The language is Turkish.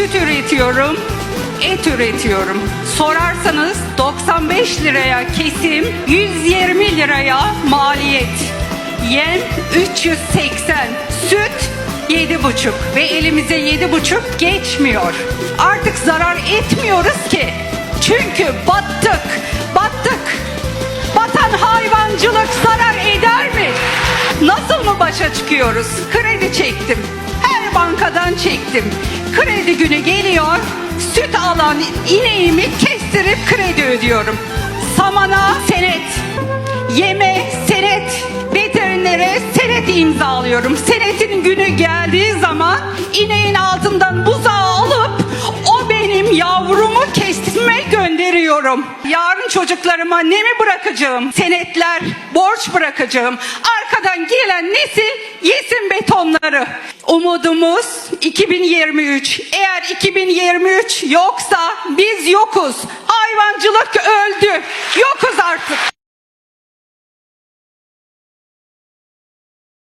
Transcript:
süt üretiyorum, et üretiyorum. Sorarsanız 95 liraya kesim, 120 liraya maliyet. Yem 380, süt 7,5 ve elimize 7,5 geçmiyor. Artık zarar etmiyoruz ki. Çünkü battık, battık. Batan hayvancılık zarar eder mi? Nasıl mı başa çıkıyoruz? Kredi çektim. Bankadan çektim. Kredi günü geliyor. Süt alan ineğimi kestirip kredi ödüyorum. Samana senet. Yeme senet. Veterinere senet imzalıyorum. Senetin günü geldiği zaman ineğin altından buzağı alıp o benim yavrumu kesme gönderiyorum. Yarın çocuklarıma ne mi bırakacağım? Senetler, borç bırakacağım. Arkadan gelen nesil yesin betonları. Umudumuz 2023. Eğer 2023 yoksa biz yokuz. Hayvancılık öldü. Yokuz artık.